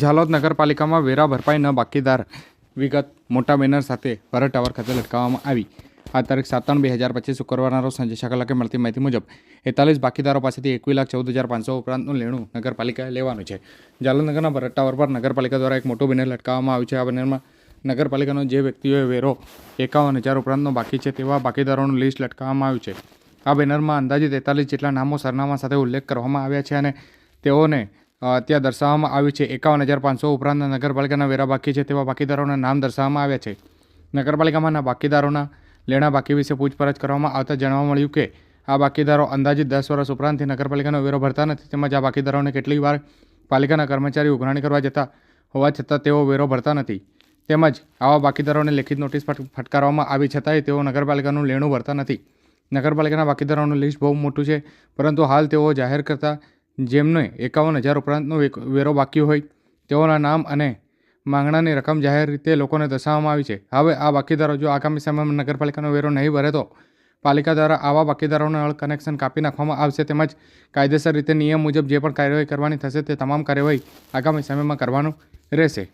ઝાલોદ નગરપાલિકામાં વેરા ભરપાઈ ન બાકીદાર વિગત મોટા બેનર સાથે ભરત ટાવર ખાતે લટકાવવામાં આવી. આ તારીખ સાત બે હજાર પચીસ શુક્રવારના રોજ સાંજે છ કલાકે મળતી માહિતી મુજબ એકતાલીસ બાકીદારો પાસેથી એકવીસ લાખ ચૌદ હજાર પાંચસો ઉપરાંતનું લેણું નગરપાલિકાએ લેવાનું છે. જાલોદનગરના ભરત ટાવર પર નગરપાલિકા દ્વારા એક મોટું બેનર લટકાવવામાં આવ્યું છે. આ બેનરમાં નગરપાલિકાનો જે વ્યક્તિઓએ વેરો એકાવન હજાર ઉપરાંતનો બાકી છે તેવા બાકીદારોનું લિસ્ટ લટકાવવામાં આવ્યું છે. આ બેનરમાં અંદાજે તેતાલીસ જેટલા નામો, સરનામા સાથે ઉલ્લેખ કરવામાં આવ્યા છે અને તેઓને ત્યાં દર્શાવવામાં આવ્યું છે. એકાવન હજાર પાંચસો ઉપરાંતના નગરપાલિકાના વેરા બાકી છે તેવા બાકીદારોના નામ દર્શાવવામાં આવ્યા છે. નગરપાલિકામાંના બાકીદારોના લેણા બાકી વિશે પૂછપરછ કરવામાં આવતા જાણવા મળ્યું કે, આ બાકીદારો અંદાજિત દસ વર્ષ ઉપરાંતથી નગરપાલિકાનો વેરો ભરતા નથી તેમજ આ બાકીદારોને કેટલીક વાર પાલિકાના કર્મચારી ઉઘરાણી કરવા જતા હોવા છતાં તેઓ વેરો ભરતા નથી. તેમજ આવા બાકીદારોને લેખિત નોટિસ ફટકારવામાં આવી છતાંય તેઓ નગરપાલિકાનું લેણું ભરતા નથી. નગરપાલિકાના બાકીદારોનું લિસ્ટ બહુ મોટું છે, પરંતુ હાલ તેઓ જાહેર કરતા જેમને એકાવન હજાર ઉપરાંતનો વેરો બાકી હોય, તેઓના નામ અને માંગણાની રકમ જાહેર રીતે લોકોને દર્શાવવામાં આવી છે. હવે આ બાકીદારો જો આગામી સમયમાં નગરપાલિકાનો વેરો નહીં ભરે તો પાલિકા દ્વારા આવા બાકીદારોને નળ કનેક્શન કાપી નાખવામાં આવશે તેમજ કાયદેસર રીતે નિયમ મુજબ જે પણ કાર્યવાહી કરવાની થશે તે તમામ કાર્યવાહી આગામી સમયમાં કરવાનું રહેશે.